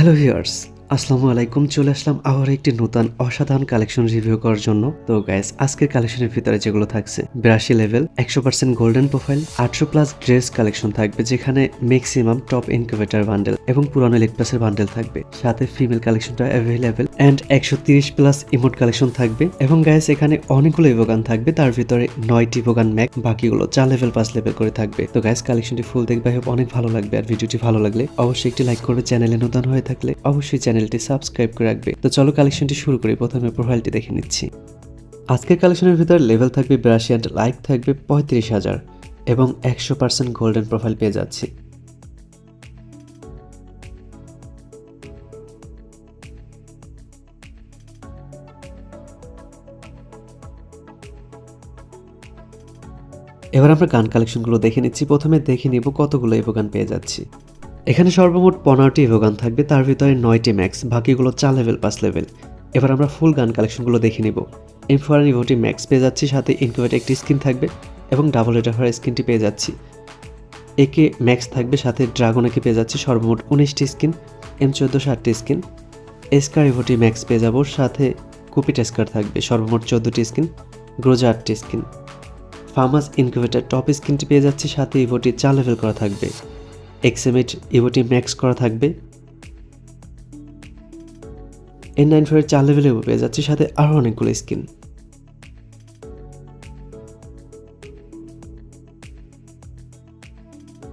Hello viewers আসসালামু আলাইকুম, চলে আসলাম আবার একটি নতুন অসাধারণ কালেকশন রিভিউ করার জন্য। তো গাইস আজকের কালেকশনের ভিতরে যেগুলো থাকছে, বিরাশি লেভেল একশো পার্সেন্ট গোল্ডেন প্রোফাইল আটশো প্লাস ড্রেস কালেকশন থাকবে, যেখানে ম্যাক্সিমাম টপ ইনকিউবেটার বান্ডেল এবং পুরানো ইলেক প্লাসের বান্ডেল থাকবে। সাথে ফিমেল কালেকশনটা অ্যাভেলেবেল অ্যান্ড একশো তিরিশ প্লাস ইমোট কালেকশন থাকবে। এবং গাইস এখানে অনেকগুলো ইভোগান থাকবে, তার ভিতরে নয়টি ইভোগান ম্যাক, বাকিগুলো চার লেভেল পাঁচ লেভেল করে থাকবে। তো গাইস কালেকশনটি ফুল দেখবে অনেক ভালো লাগবে আর ভিডিওটি ভালো লাগলে অবশ্যই একটি লাইক করবে চ্যানেলে নতুন হয়ে থাকলে অবশ্যই চ্যানেলটি সাবস্ক্রাইব করে রাখবে। তো চলো কালেকশনটি শুরু করি। প্রথমে প্রোফাইলটি দেখে নিচ্ছি। আজকের কালেকশনের ভিতর লেভেল থাকবে বিরাশি অ্যান্ড লাইক থাকবে পঁয়ত্রিশ হাজার এবং একশো পার্সেন্ট গোল্ডেন প্রোফাইল পেয়ে যাচ্ছি। এবার আমরা গান কালেকশনগুলো দেখে নিচ্ছি। প্রথমে দেখে নিব কতগুলো ইভো গান পেয়ে যাচ্ছি। এখানে সর্বমোট পনেরোটি ইভো গান থাকবে, তার ভিতরে নয়টি ম্যাক্স, বাকিগুলো চার লেভেল, পাঁচ লেভেল। এবার আমরা ফুল গান কালেকশনগুলো দেখে নিব। ইনফোয়ার ইভোটি ম্যাক্স পেয়ে যাচ্ছি, সাথে ইনকিউবেট একটি স্কিন থাকবে এবং ডাবল এটাফার স্কিনটি পেয়ে যাচ্ছি। একে ম্যাক্স থাকবে, সাথে ড্রাগন একে পেয়ে যাচ্ছি, সর্বমোট উনিশটি স্কিন এম চোদ্দোশো আটটি স্কিন। এসকার ইভোটি ম্যাক্স পেয়ে যাব, সাথে কুপিট এসকার থাকবে, সর্বমোট চোদ্দোটি স্কিন গ্রোজা আটটি স্কিন। ফার্মাস ইনকিউবেটার টপ স্কিনটি পেয়ে যাচ্ছে, সাথে ইভোটি চার লেভেল করা থাকবে। এক্সএমএইট ইভোটি ম্যাক্স করা থাকবে। এন নাইন ফোরের চার লেভেলে পেয়ে যাচ্ছে সাথে আরও অনেকগুলো স্কিন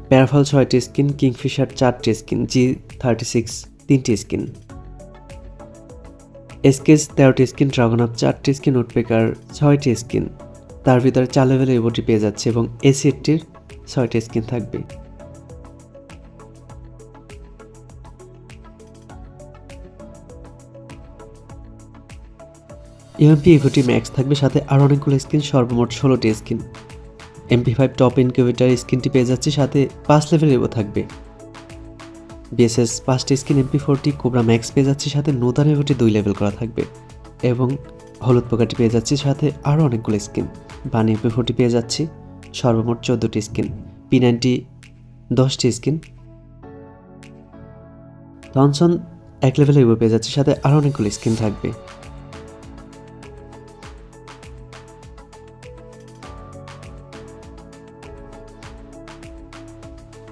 প্যারাফল ছয়টি স্কিন কিংফিশার চারটি স্কিন জি থার্টি সিক্স তিনটি স্কিন এসকেস তেরোটি স্কিন ড্রাগন আপ চারটি স্কিন উডপেকার ছয়টি স্কিন তার ভিতরে চার লেভেলের ইভোটি পেয়ে যাচ্ছে এবং এসিএটির ছয়টি স্কিন থাকবে। ইউএমপি ইভোটি ম্যাক্স থাকবে সাথে আরও অনেকগুলো স্কিন সর্বমোট ষোলোটি skin MP five top incubator স্কিনটি পেয়ে যাচ্ছে সাথে পাঁচ লেভেল ইভো থাকবে। বিএসএস পাঁচটি skin MP forty cobra max পেয়ে যাচ্ছে সাথে নতুন ইভোটি দুই লেভেল করা থাকবে। এবং হলুদ পোকাটি পেয়ে যাচ্ছে সাথে আরও অনেকগুলো স্কিন বানি এমপি ফোরটি পেয়ে যাচ্ছি, সর্বমোট চোদ্দোটি স্কিন পি নাইনটি দশটি স্কিন লনসন এক লেভেলে ইভো পেয়ে যাচ্ছে সাথে আরও অনেকগুলো স্কিন থাকবে।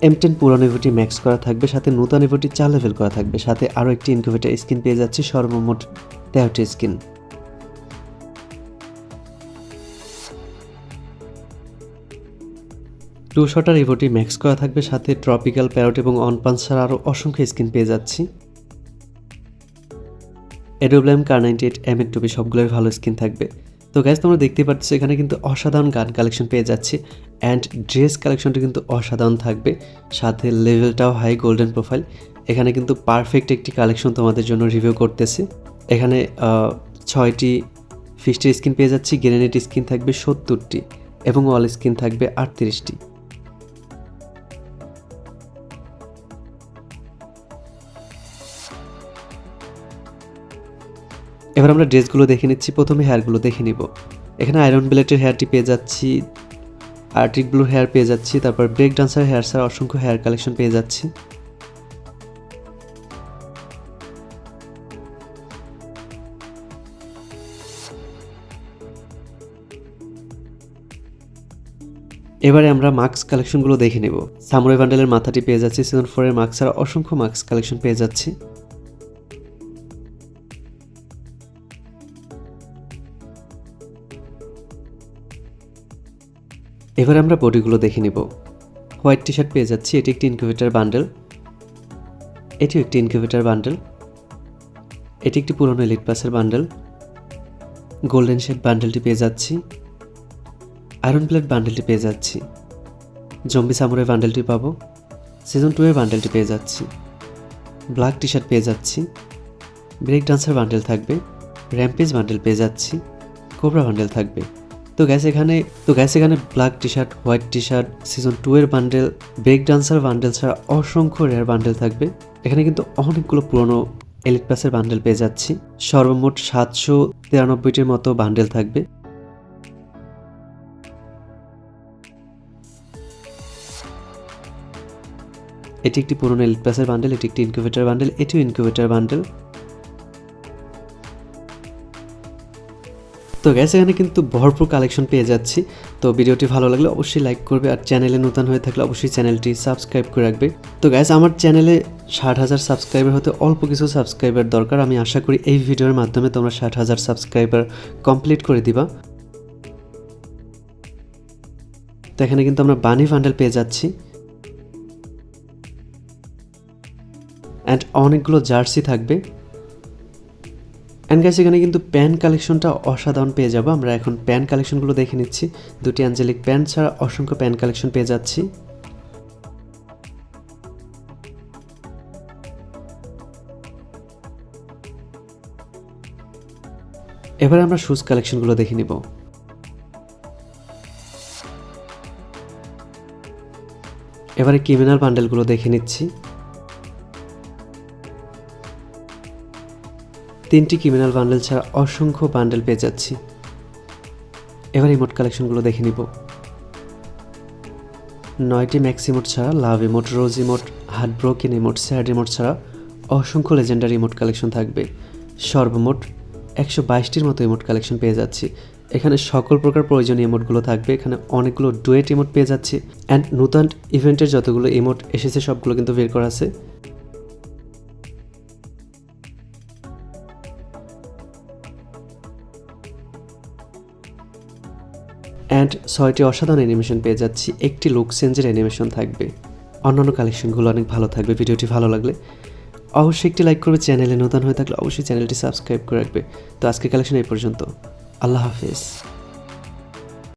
এম টেন পুরানো ইভোটি ম্যাক্স করা থাকবে, সাথে নতুন ইভোটি চার লেভেল করা থাকবে, সাথে আরও একটি ইনকিউবেটার স্কিন পেয়ে যাচ্ছে, সর্বমোট তেরোটি স্কিন টু শটার ইভোটি ম্যাক্স করা থাকবে, সাথে ট্রপিক্যাল প্যারট এবং অনপান্সার আরও অসংখ্য স্কিন পেয়ে যাচ্ছি। এডোব্লাম কার নাইনটি এইট এম এর টুপি সবগুলোর ভালো স্কিন থাকবে। তো গ্যাস তোমরা দেখতে পাচ্ছ এখানে কিন্তু অসাধারণ গান কালেকশন পেয়ে যাচ্ছে। অ্যান্ড ড্রেস কালেকশনটা কিন্তু অসাধারণ থাকবে। সাথে লেভেলটাও হাই গোল্ডেন প্রোফাইল এখানে কিন্তু পারফেক্ট একটি কালেকশন তোমাদের জন্য রিভিউ করতেছে। এখানে ছয়টি ফিস্টের স্কিন পেয়ে যাচ্ছি। গ্রেনেড স্কিন থাকবে সত্তরটি এবং অল স্কিন থাকবে আটত্রিশটি। এবার আমরা ড্রেসগুলো দেখে নিচ্ছি। প্রথমে হেয়ারগুলো দেখে নিব। এখানে আয়রন ব্লেটের হেয়ারটি পেয়ে যাচ্ছি। আর্টিক ব্লু হেয়ার পেয়ে যাচ্ছি। তারপর ব্রেক ডান্সার হেয়ার স্যার অসংখ্য হেয়ার কালেকশন পেয়ে যাচ্ছি। এবারে আমরা মাস্ক কালেকশনগুলো দেখে নেব। সামুরাই বান্ডেলের মাথাটি পেয়ে যাচ্ছি। সিজন ফোরের মাস্ক ছাড়া অসংখ্য মাস্ক কালেকশন পেয়ে যাচ্ছি। এবার আমরা বডিগুলো দেখে নিব। হোয়াইট টি শার্ট পেয়ে যাচ্ছি, এটি একটি ইনকিউবেটার বান্ডেল এটিও একটি ইনকিউবেটার বান্ডেল এটি একটি পুরনো এলিট পাসের বান্ডেল গোল্ডেন শেড বান্ডেলটি পেয়ে যাচ্ছি। আয়রন প্লেট বান্ডেলটি পেয়ে যাচ্ছি। জম্বি সামুরের বান্ডেলটি পাবো। সিজন টু এর বান্ডেলটি পেয়ে যাচ্ছি। ব্ল্যাক টি শার্ট পেয়ে যাচ্ছি। ব্রেক ডান্সার বান্ডেল থাকবে। র্যাম্পেজ বান্ডেল পেয়ে যাচ্ছি। কোবরা বান্ডেল থাকবে। তো গ্যাস এখানে, তো গ্যাস এখানে black T shirt white T shirt season two এর বান্ডেল ব্রেক ডান্সার বান্ডেল ছাড়া অসংখ্য রেয়ার বান্ডেল থাকবে। এখানে কিন্তু অনেকগুলো পুরনো এলিট প্লাসের বান্ডেল পেয়ে যাচ্ছি। সর্বমোট সাতশো তিরানব্বইটির মতো বান্ডেল থাকবে। এটি একটি পুরনো এলিট পাসের বান্ডেল এটি একটি ইনকিউবেটার বান্ডেল এটিও ইনকিউবেটার বান্ডেল তো গ্যাস এখানে কিন্তু ভরপুর কালেকশন পেয়ে যাচ্ছি। তো ভিডিওটি ভালো লাগলে অবশ্যই লাইক করবে আর চ্যানেলে নতুন হয়ে থাকলে অবশ্যই চ্যানেলটি সাবস্ক্রাইব করে রাখবে। তো গ্যাস আমার চ্যানেলে ষাট হাজার সাবস্ক্রাইবার হতে অল্প কিছু সাবস্ক্রাইবার দরকার। আমি আশা করি এই ভিডিওর মাধ্যমে তোমরা ষাট হাজার সাবস্ক্রাইবার কমপ্লিট করে দিবা। তো এখানে কিন্তু আমরা বানি ফান্ডেল পেয়ে যাচ্ছি। অ্যান্ড অনেকগুলো জার্সি থাকবে। অ্যান্ড গাইস এখানে কিন্তু প্যান কালেকশনটা অসাধারণ পেয়ে যাব। আমরা এখন প্যান কালেকশনগুলো দেখে নিচ্ছি। দুটি আঞ্জলিক প্যান ছাড়া অসংখ্য প্যান কালেকশন পেয়ে যাচ্ছি। এবার আমরা শুজ কালেকশনগুলো দেখে নিব। এবারে ক্রিমিনাল বান্ডেলগুলো দেখে নিচ্ছি। তিনটি ক্রিমিনাল বান্ডেল ছাড়া অসংখ্য বান্ডেল পেয়ে যাচ্ছি। এবার ইমোট কালেকশনগুলো দেখে নিব। নয়টি ম্যাক্স ইমোট ছাড়া love emote rose emote heart broken emote sad emote ছাড়া অসংখ্য লেজেন্ডারি ইমোট কালেকশন থাকবে। সর্বমোট একশো বাইশটির মতো ইমোট কালেকশন পেয়ে যাচ্ছি। এখানে সকল প্রকার প্রয়োজনীয় ইমোটগুলো থাকবে। এখানে অনেকগুলো ডুয়েট ইমোট পেয়ে যাচ্ছি। অ্যান্ড নূতন ইভেন্টের যতগুলো ইমোট এসেছে, সবগুলো কিন্তু বের করা আছে। অ্যান্ড ছয়টি অসাধারণ অ্যানিমেশন পেয়ে যাচ্ছি। একটি লুক চেঞ্জের অ্যানিমেশন থাকবে। অন্যান্য কালেকশনগুলো অনেক ভালো থাকবে। ভিডিওটি ভালো লাগলে অবশ্যই একটি লাইক করবে। চ্যানেলে নতুন হয়ে থাকলে অবশ্যই চ্যানেলটি সাবস্ক্রাইব করে রাখবে। তো আজকের কালেকশন এই পর্যন্ত। আল্লাহ হাফেজ।